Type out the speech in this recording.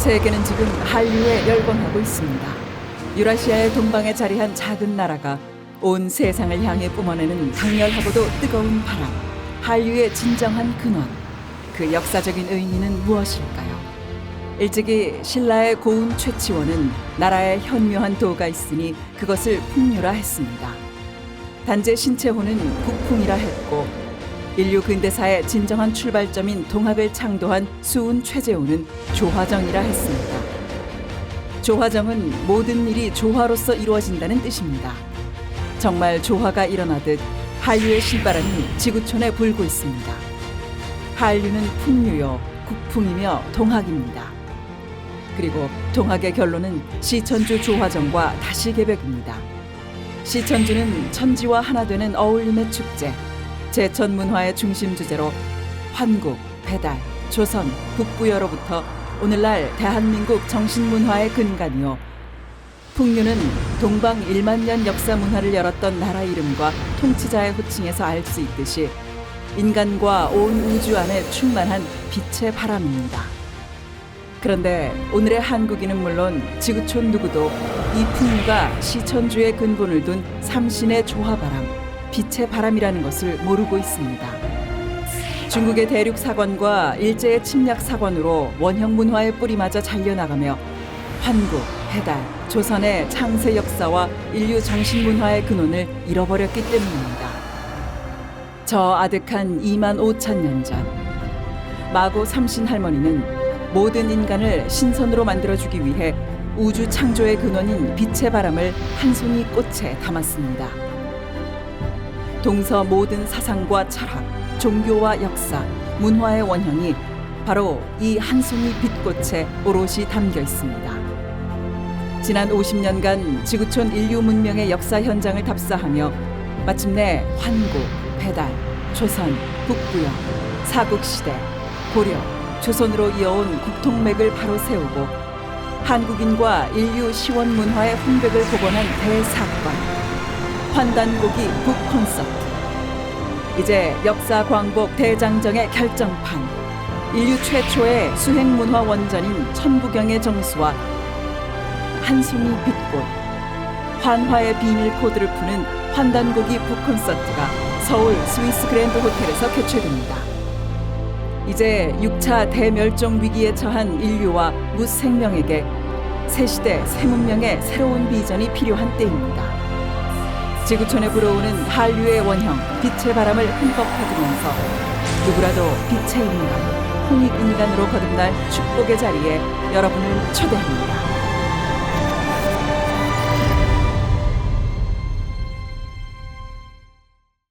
세계는 지금 한류에 열광하고 있습니다. 유라시아의 동방에 자리한 작은 나라가 온 세상을 향해 뿜어내는 강렬하고도 뜨거운 바람, 한류의 진정한 근원. 그 역사적인 의미는 무엇일까요? 일찍이 신라의 고운 최치원은 나라에 현묘한 도가 있으니 그것을 풍류라 했습니다. 단재 신채호는 국풍이라 했고 인류 근대사의 진정한 출발점인 동학을 창도한 수운 최재호는 조화정이라 했습니다. 조화정은 모든 일이 조화로서 이루어진다는 뜻입니다. 정말 조화가 일어나듯 한류의 신바람이 지구촌에 불고 있습니다. 한류는 풍류요, 국풍이며 동학입니다. 그리고 동학의 결론은 시천주 조화정과 다시 개벽입니다. 시천주는 천지와 하나 되는 어울림의 축제, 제천 문화의 중심 주제로 환국, 배달, 조선, 북부여로부터 오늘날 대한민국 정신문화의 근간이요. 풍류는 동방 1만 년 역사 문화를 열었던 나라 이름과 통치자의 호칭에서 알 수 있듯이 인간과 온 우주 안에 충만한 빛의 바람입니다. 그런데 오늘의 한국인은 물론 지구촌 누구도 이 풍류가 시천주의 근본을 둔 삼신의 조화바람, 빛의 바람이라는 것을 모르고 있습니다. 중국의 대륙 사관과 일제의 침략 사관으로 원형 문화의 뿌리마저 잘려나가며 환국, 배달, 조선의 창세 역사와 인류 정신 문화의 근원을 잃어버렸기 때문입니다. 저 아득한 2만 5천 년 전, 마고 삼신 할머니는 모든 인간을 신선으로 만들어주기 위해 우주 창조의 근원인 빛의 바람을 한 송이 꽃에 담았습니다. 동서 모든 사상과 철학, 종교와 역사, 문화의 원형이 바로 이 한 송이 빛꽃에 오롯이 담겨 있습니다. 지난 50년간 지구촌 인류 문명의 역사 현장을 답사하며 마침내 환국, 배달, 조선, 북부영, 사국시대, 고려, 조선으로 이어온 국통맥을 바로 세우고 한국인과 인류 시원 문화의 훈백을 복원한 대사건 환단고기 북 콘서트 이제 역사 광복 대장정의 결정판 인류 최초의 수행 문화 원전인 천부경의 정수와 한송이 빛꽃 환화의 비밀 코드를 푸는 환단고기 북 콘서트가 서울 스위스 그랜드 호텔에서 개최됩니다. 이제 6차 대멸종 위기에 처한 인류와 무생명에게 새 시대 새 문명의 새로운 비전이 필요한 때입니다. 지구촌에 불어오는 한류의 원형 빛의 바람을 흠뻑 퍼주면서 누구라도 빛의 인간, 홍익 인간으로 거듭날 축복의 자리에 여러분을 초대합니다.